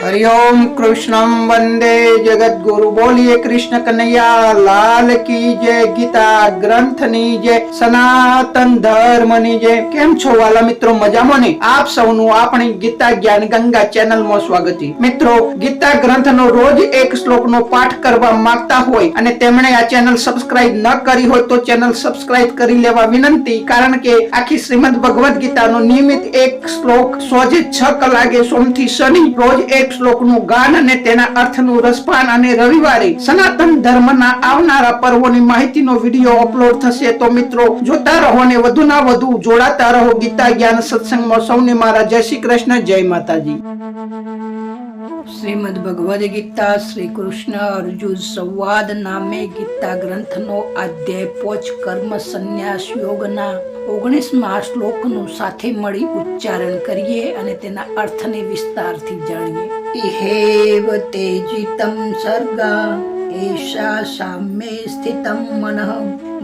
હરિઓમ કૃષ્ણમ વંદે જગદગુરુ બોલીએ કૃષ્ણ કનૈયા લાલ કી જય ગીતા ગ્રંથની જય સનાતન ધર્મની જય કેમ છો વાલા મિત્રો મજામાં ને આપ સૌનું આપણી ગીતા જ્ઞાન ગંગા ચેનલમાં સ્વાગત મિત્રો ગીતા ગ્રંથનો રોજ એક શ્લોકનો પાઠ કરવા માંગતા હોય અને તેમણે આ ચેનલ સબસ્ક્રાઇબ ન કરી હોય તો ચેનલ સબસ્ક્રાઇબ કરી લેવા વિનંતી, કારણ કે આખી શ્રીમદ ભગવદ્ ગીતાનો નિયમિત એક શ્લોક સોજે છ કલાકે સોમથી શનિ રોજ એક શ્લોકનું ગાન અને તેના અર્થનું રસપાન અને રવિવારે સનાતન ધર્મના આવનારા પર્વોની માહિતીનો વીડિયો અપલોડ થશે. તો મિત્રો, જોતા રહો અને વધુના વધુ જોડાતા રહો ગીતા જ્ઞાન સત્સંગમાં. સૌને મારા જય શ્રી કૃષ્ણ, જય માતાજી. શ્રીમદ ભગવદ ગીતા, શ્રી કૃષ્ણ અર્જુન સંવાદ નામે ગીતા ગ્રંથનો અધ્યાય પોચ કર્મ સંન્યાસ યોગના ઓગણીસમાં શ્લોકનું સાથે મળી ઉચ્ચારણ કરીએ અને તેના અર્થને વિસ્તારથી જાણીએ. ઇહેવ તેજિતમ સર્ગા, એષા સામે સ્થિતમ મનઃ,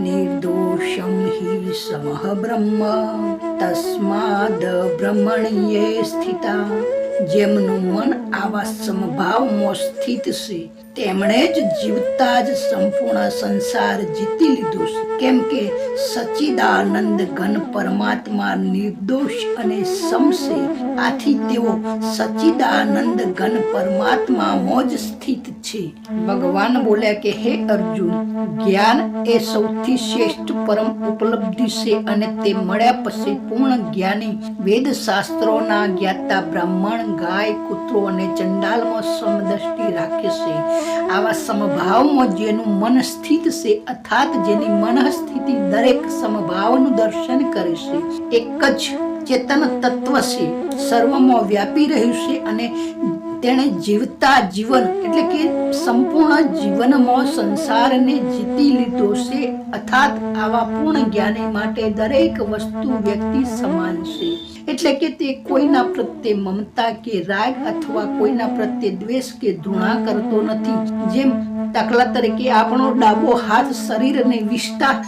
નિર્દોષમ હિ સમઃ બ્રહ્મ, તસ્માદ બ્રહ્મણ્યે સ્થિતા. જેમનું મન આવા સમભાવમાં સ્થિત છે તેમણે જ જીવતા જ સંપૂર્ણ સંસાર જીતી લીધો છે. કેમ કે સચ્ચિદાનંદ ઘન પરમાત્મા નિર્દોષ અને સમશે. આથી તેઓ સચ્ચિદાનંદ ઘન પરમાત્મામાં જ સ્થિત છે. ભગવાન બોલ્યા કે, હે અર્જુન, જ્ઞાન એ સૌથી શ્રેષ્ઠ પરમ ઉપલબ્ધિ છે અને તે મળ્યા પછી પૂર્ણ જ્ઞાની વેદ શાસ્ત્રોના જ્ઞાતા બ્રાહ્મણ, ગાય, કૂતરો અને ચંડાલમાં સમદ્રષ્ટિ રાખે છે. આવા સમભાવમાં જેનું મન સ્થિત છે, અર્થાત જેની મન સ્થિતિ દરેક સમભાવનું દર્શન કરે છે. એક જ ચેતન તત્વ છે. સર્વમાં વ્યાપી રહ્યું છે અને તેણે જીવતા જીવન એટલે કે સંપૂર્ણ જીવનમાં સંસારને જીતી લીધો છે. અર્થાત આવા પૂર્ણ જ્ઞાની માટે દરેક વસ્તુ વ્યક્તિ સમાન છે. એટલે કે તે કોઈના પ્રત્યે મમતા કે રાગ અથવા કોઈના પ્રત્યે દ્વેષ કે ધૃણા કરતો નથી. જેમ દાખલા તરીકે આપણો ડાબો હાથ શરીરને વિષ્ટા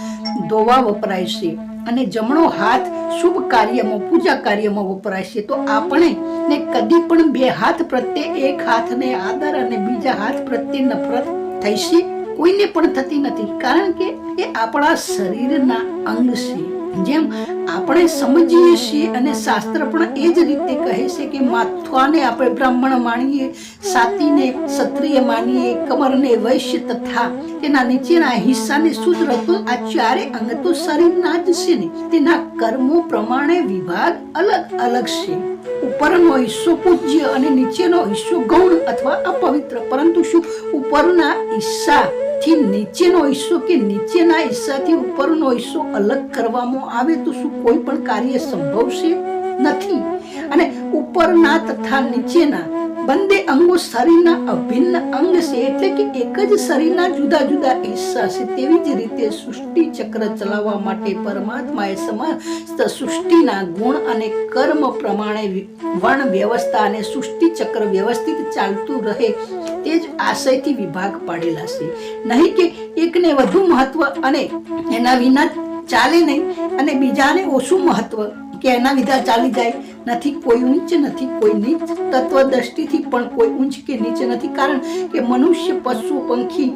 ધોવા વપરાય છે. અને જમણો હાથ શુભ કાર્યમાં, પૂજા કાર્યમાં વપરાય છે તો આપણે ને કદી પણ બે હાથ પ્રત્યે એક હાથને આદર અને બીજા હાથ પ્રત્યે નફરત થઈ કોઈને પણ થતી નથી. કારણ કે એ આપણા શરીરના અંગ છે. જેમ આપણે સમજીએ છીએ અને શાસ્ત્ર પણ એ જ રીતે કહે છે કે માથવાને આપણે બ્રાહ્મણ માણીએ સાતીને, ક્ષત્રિય માનીએ, કમરને વૈશ્ય તથા તેના નીચેના હિસ્સાને શુદ્ર તો આ ચારે અંગ તો શરીરના જ છે ને. તેના કર્મો પ્રમાણે વિભાગ અલગ અલગ છે. ઉપરનો હિસ્સો પૂજ્ય અને નીચેનો હિસ્સો ગૌણ અથવા અપવિત્ર. પરંતુ શું ઉપરના હિસ્સા થી નીચેનો હિસ્સો કે નીચેના હિસ્સાથી ઉપરનો હિસ્સો અલગ કરવામાં આવે તો શું કોઈ પણ કાર્ય સંભવ છે નથી અને ઉપરના તથા નીચેના બંને અંગો શરીરના અભિન્ન અંગ છે એટલે કે એક જ શરીરના જુદા જુદા હિસ્સા છે. તેવી જ રીતે સૃષ્ટિ ચક્ર ચલાવવા માટે પરમાત્માએ સમસ્ત સૃષ્ટિના ગુણ અને કર્મ પ્રમાણે વર્ણ વ્યવસ્થા અને સૃષ્ટિ ચક્ર વ્યવસ્થિત ચાલતું રહે તે જ આશયથી વિભાગ પાડેલા છે. નહીં કે એકને વધુ મહત્વ અને એના વિના ચાલે નહીં અને બીજાને ઓછું મહત્વ કે એના લીધા ચાલી જાય. નથી, કોઈ ઊંચ નથી, કોઈ નીચ તત્વ દ્રષ્ટિથી પણ કોઈ ઊંચ કે નીચ નથી. કારણ કે મનુષ્ય, પશુ, પંખી,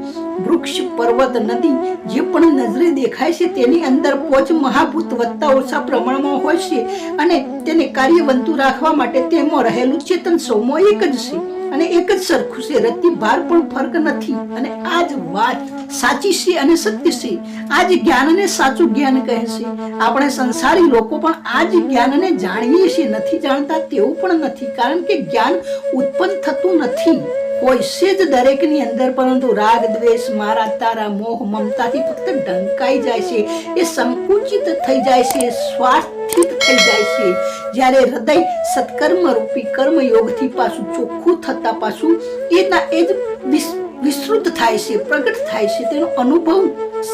વૃક્ષ, પર્વત, નદી જે પણ નજરે દેખાય છે, તેની અંદર પોચ મહાભૂત વધતા ઓછા પ્રમાણમાં હોય છે અને તેને કાર્યવંતુ રાખવા માટે તેમાં રહેલું ચેતન સૌમાં એક જ છે અને એક જ સરખું છે. રત્તી ભાર પણ ફરક નથી અને આ જ વાત સાચી છે અને સત્ય છે. આ જ જ્ઞાનને સાચું જ્ઞાન કહે છે. આપણે સંસારી લોકો પણ આ જ જ્ઞાનને જાણીએ છીએ નથી જાણતા તેવું પણ નથી. કારણ કે જ્ઞાન ઉત્પન્ન થતું નથી. કોઈ છે જ દરેકની અંદર, પરંતુ રાગ, દ્વેષ, મારા, તારા, મોહ, મમતાથી ફક્ત ઢંકાઈ જાય છે. એ સંકુચિત થઈ જાય છે, સ્વાર્થિત થઈ જાય છે. જ્યારે હૃદય સત્કર્મ રૂપી કર્મ યોગથી પાછું ચોખ્ખું થતા પાછું એના એ જ વિસ્તૃત થાય છે, પ્રગટ થાય છે, તેનો અનુભવ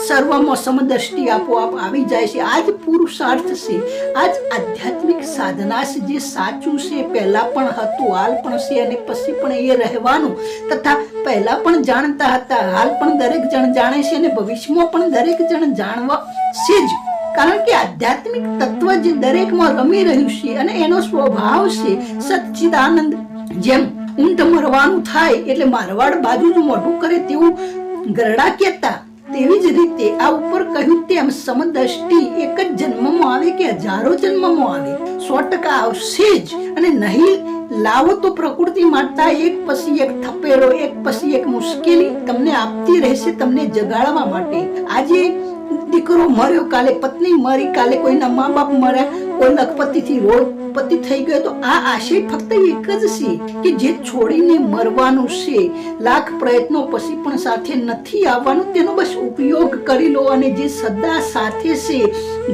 સર્વમાં સમદ્રષ્ટિ આપોઆપ આવી જાય છે. આ જ પુરુષાર્થ છે આ જ આધ્યાત્મિક સાધના છે, જે સાચું છે, પહેલા પણ હતું, હાલ પણ છે અને પછી પણ એ રહેવાનું. તથા પહેલા પણ જાણતા હતા, હાલ પણ દરેક જણ જાણે છે અને ભવિષ્યમાં પણ દરેક જણ જાણવા છે જ. કારણ કે આધ્યાત્મિક તત્વ જે દરેકમાં રમી રહ્યું છે અને એનો સ્વભાવ છે, સચ્ચિદાનંદ જેમ ઊંટ મરવાનું થાય એટલે મારવાડ બાજુનું મોઢું કરે તેવું ગરડા કહેતા. તેવી જ રીતે આ ઉપર કહ્યું તેમ સમદ્રષ્ટિ એક જ જન્મમાં આવે કે હજારો જન્મમાં આવે. સો ટકા આવશે જ અને નહીં લાવો તો પ્રકૃતિ માતા એક પછી એક થપેરો એક પછી એક મુશ્કેલી તમને આપતી રહેશે તમને જગાડવા માટે. આજે દીકરો મર્યો, કાલે પત્ની મરી, કાલે કોઈના મા બાપ મર્યા, કોઈ લખપતિથી રોડ પતિ થઈ ગયો, તો આ આશય ફક્ત એક જ છે કે જે છોડીને મરવાનું છે. લાખ પ્રયત્નો પછી પણ સાથે નથી આવવાનું, તેનો બસ ઉપયોગ કરી લો અને જે સદા સાથે છે,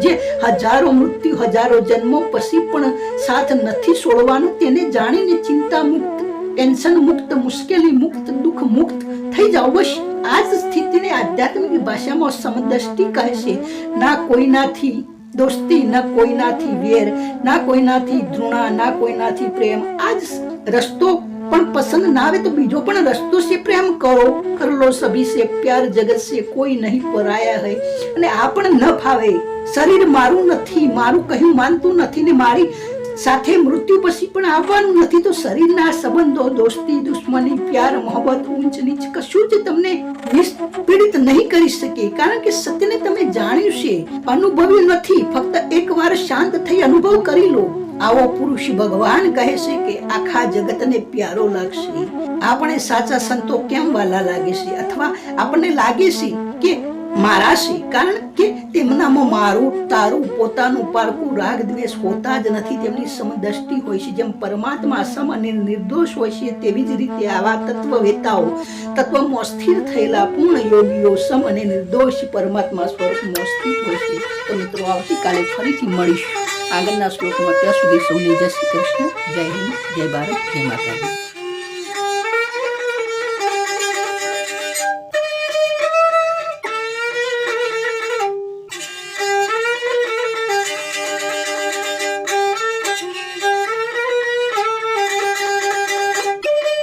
જે હજારો મૃત્યુ, હજારો જન્મો પછી પણ સાથ નથી છોડવાનું, તેને જાણીને ચિંતા મુક્ત ટેન્શન મુક્ત મુશ્કેલી મુક્ત દુઃખ મુક્ત થઈ જાઓ બસ. આ સ્થિતિને આધ્યાત્મિક ભાષામાં સમદ્રષ્ટિ કહે છે. ના કોઈનાથી દોસ્તી, ના કોઈનાથી વેર, ના કોઈનાથી ધૃણા, ના કોઈનાથી પ્રેમ. આ રસ્તો પણ પસંદ ના આવે તો બીજો પણ રસ્તો છે પ્રેમ કરો. કરલો સભી સે પ્યાર જગત સે કોઈ નહીં પરાયા હૈ. અને આ પણ ન ફાવે. શરીર મારું નથી, મારું કહ્યું માનતું નથી ને મારી સાથે મૃત્યુ પછી પણ આવવાનું નથી તો શરીરના સંબંધો, દોસ્તી, દુશ્મની, પ્યાર મોહબત ઊંચ નીચ કશું જ તમને નિષ્પીડિત નહીં કરી શકે. કારણ કે સત્યને તમે જાણ્યું છે. અનુભવ્યું નથી. ફક્ત એકવાર શાંત થઈ અનુભવ કરી લો. આવો પુરુષ ભગવાન કહે છે કે આખા જગતને પ્યારો લાગશે. આપણે સાચા સંતો કેમ વાલા લાગે છે? અથવા આપણને લાગે છે કે મારા છે કારણ કે તેમનામાં મારું, તારું, પોતાનું પારકું રાગ દ્વેષ હોતા જ નથી. તેમની સમદ્રષ્ટિ હોય છે, જેમ પરમાત્મા સમ અને નિર્દોષ હોય છે, તેવી જ રીતે આવા તત્વવેતાઓ, તત્વમાં સ્થિર થયેલા પૂર્ણ યોગીઓ, સમ અને નિર્દોષ પરમાત્મા સ્વરૂપમાં સ્થિત હોય છે. તો મિત્રો, આવતીકાલે ફરીથી મળીશું આગળના શ્લોકમાં. ત્યાં સુધી સૌને જય શ્રી કૃષ્ણ. જય હિન્દ. જય ભારત. જય માતાજી.